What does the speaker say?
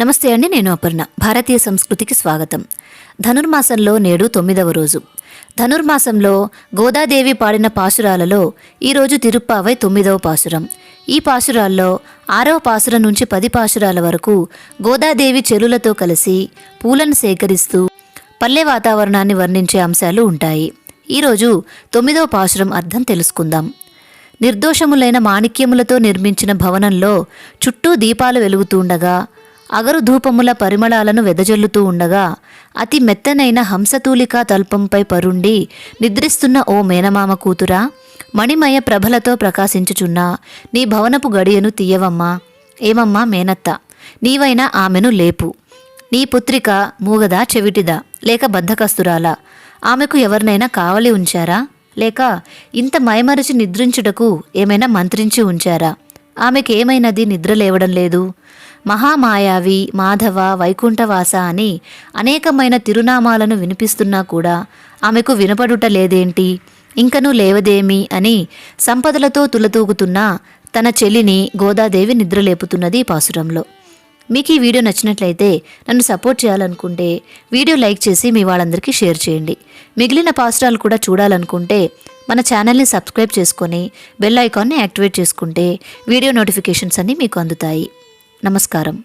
నమస్తే అండి నేను అపర్ణ. భారతీయ సంస్కృతికి స్వాగతం. ధనుర్మాసంలో నేడు తొమ్మిదవ రోజు. ధనుర్మాసంలో గోదాదేవి పాడిన పాశురాలలో ఈరోజు తిరుప్పావై తొమ్మిదవ పాశురం. ఈ పాశురాల్లో ఆరవ పాశురం నుంచి పది పాశురాల వరకు గోదాదేవి చెరువులతో కలిసి పూలను సేకరిస్తూ పల్లె వాతావరణాన్ని వర్ణించే అంశాలు ఉంటాయి. ఈరోజు తొమ్మిదవ పాశురం అర్థం తెలుసుకుందాం. నిర్దోషములైన మాణిక్యములతో నిర్మించిన భవనంలో చుట్టూ దీపాలు వెలుగుతుండగా అగరు ధూపముల పరిమళాలను వెదజల్లుతూ ఉండగా అతి మెత్తనైన హంసతూలికా తల్పంపై పరుండి నిద్రిస్తున్న ఓ మేనమామ కూతురా మణిమయ ప్రభలతో ప్రకాశించుచున్న నీ భవనపు గడియను తీయవమ్మా. ఏమమ్మా మేనత్త నీవైనా ఆమెను లేపు. నీ పుత్రిక మూగదా చెవిటిదా? లేక బద్ధకస్తురాలా ఆమెకు ఎవరినైనా కావలి ఉంచారా? లేక ఇంత మైమరచి నిద్రించుటకు ఏమైనా మంత్రించి ఉంచారా? ఆమెకేమైనది నిద్ర లేవడం లేదు. మహామాయావి మాధవ వైకుంఠవాస అని అనేకమైన తిరునామాలను వినిపిస్తున్నా కూడా ఆమెకు వినపడుట లేదేంటి? ఇంకనూ లేవదేమి? అని సంపదలతో తులతూగుతున్న తన చెల్లిని గోదాదేవి నిద్రలేపుతున్నది ఈ పాసురంలో. మీకు ఈ వీడియో నచ్చినట్లయితే నన్ను సపోర్ట్ చేయాలనుకుంటే వీడియో లైక్ చేసి మీ వాళ్ళందరికీ షేర్ చేయండి. మిగిలిన పాసురాలు కూడా చూడాలనుకుంటే మన ఛానల్ని సబ్స్క్రైబ్ చేసుకొని బెల్ ఐకాన్ని యాక్టివేట్ చేసుకుంటే వీడియో నోటిఫికేషన్స్ అన్నీ మీకు అందుతాయి. నమస్కారం.